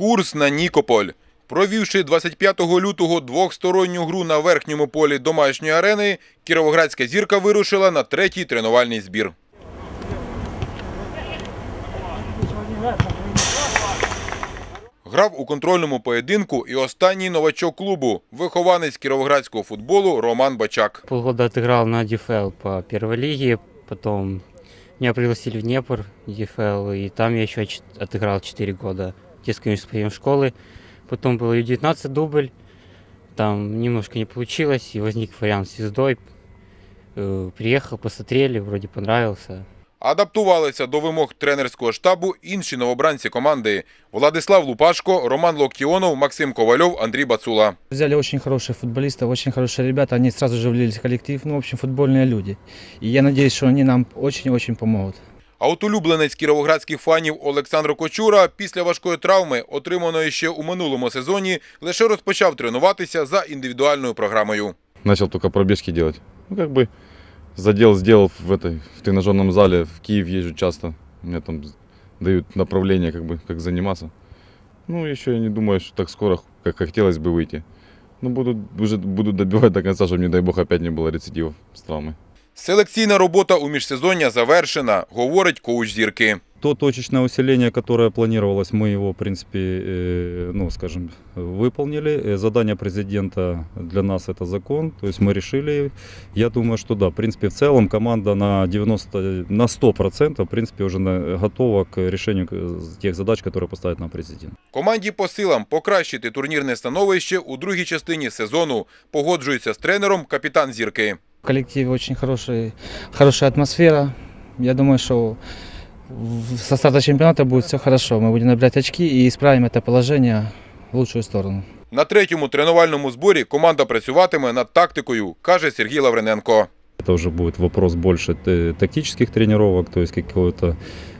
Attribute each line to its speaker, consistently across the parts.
Speaker 1: Курс на Нікополь. Провівши 25 лютого двохсторонню гру на верхньому полі домашньої арени, кіровоградська зірка вирушила на третій тренувальний збір. Грав у контрольному поєдинку і останній новачок клубу, вихованець кіровоградського футболу Роман Бачак.
Speaker 2: Полгода отыграл на ДФЛ по первой лиге, потом меня пригласили в Днепр ДФЛ, и там я ч- отыграл 4 года детской университетской школы. Потом был U19 дубль, там немножко не получилось, и возник вариант с звездой. Э, Приехал, посмотрели, вроде понравился.
Speaker 1: Адаптувалися до вимог тренерського штабу інші новобранці команди Владислав Лупашко, Роман Локтіонов, Максим Ковальов, Андрій Бацула.
Speaker 3: Взяли очень хороших футболистов, очень хорошие ребята. Они сразу же влились в коллектив. Ну, в общем, футбольные люди. И я надеюсь, что они нам очень-очень помогут.
Speaker 1: А от улюбленець кіровоградських фанів Олександр Кочура після важкої травми, отриманої ще у минулому сезоні, лише розпочав тренуватися за індивідуальною програмою.
Speaker 4: начал только пробежки делать. Ну, как бы задел сделал в этой в тренажерном зале. В Киев езжу часто. Мне там дают направление, как бы, как заниматься. Ну, еще я не думаю, что так скоро, как хотелось бы выйти. Ну, буду, уже буду добивать до конца, чтобы, не дай бог, опять не было рецидивов с травмой.
Speaker 1: Селекційна робота у міжсезоння завершена, говорить коуч зірки.
Speaker 5: То точечное усиление, которое планировалось, мы его, в принципе, э, ну, скажем, выполнили. Э, Задание президента для нас это закон, то есть мы решили. Я думаю, что да, в принципе, в целом команда на 90, на 100% в принципе уже на- готова к решению э, тех задач, которые поставит нам президент.
Speaker 1: Команді по силам покращити турнірне становище у другій частині сезону. Погоджується з тренером капітан зірки.
Speaker 3: В коллективе очень хороший, хорошая атмосфера. Я думаю, что в- со старта чемпионата будет все хорошо. Мы будем набирать очки и исправим это положение в лучшую сторону.
Speaker 1: На третьому тренувальному зборі команда працюватиме над тактикою, каже Сергій Лаврененко.
Speaker 5: Это уже будет вопрос больше э, тактических тренировок, то есть какого-то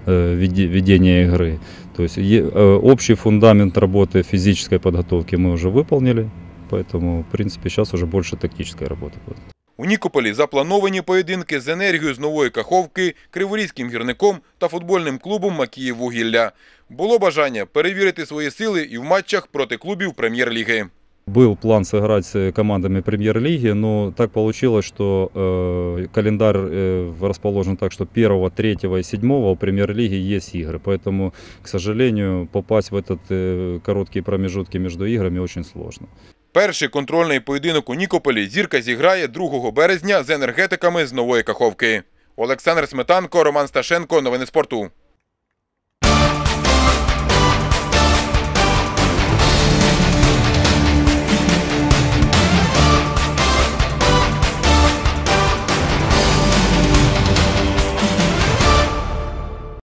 Speaker 5: э, веди- ведения игры. То есть е- э, общий фундамент работы физической подготовки мы уже выполнили, поэтому, в принципе, сейчас уже больше тактической работы будет.
Speaker 1: У Нікополі заплановані поєдинки з енергією з нової каховки, криворізьким гірником та футбольним клубом Макіїв вугілля. Було бажання перевірити свої сили і в матчах проти клубів прем'єр-ліги.
Speaker 5: Был план сыграть с командами премьер-лиги, но так получилось, что э, календарь э, расположен так, что 1, 3 и 7 у премьер-лиги есть игры. Поэтому, к сожалению, попасть в этот э, короткие промежутки между играми очень сложно.
Speaker 1: Перший контрольний поєдинок у Нікополі зірка зіграє 2 березня з енергетиками з нової каховки. Олександр Сметанко, Роман Сташенко. Новини спорту.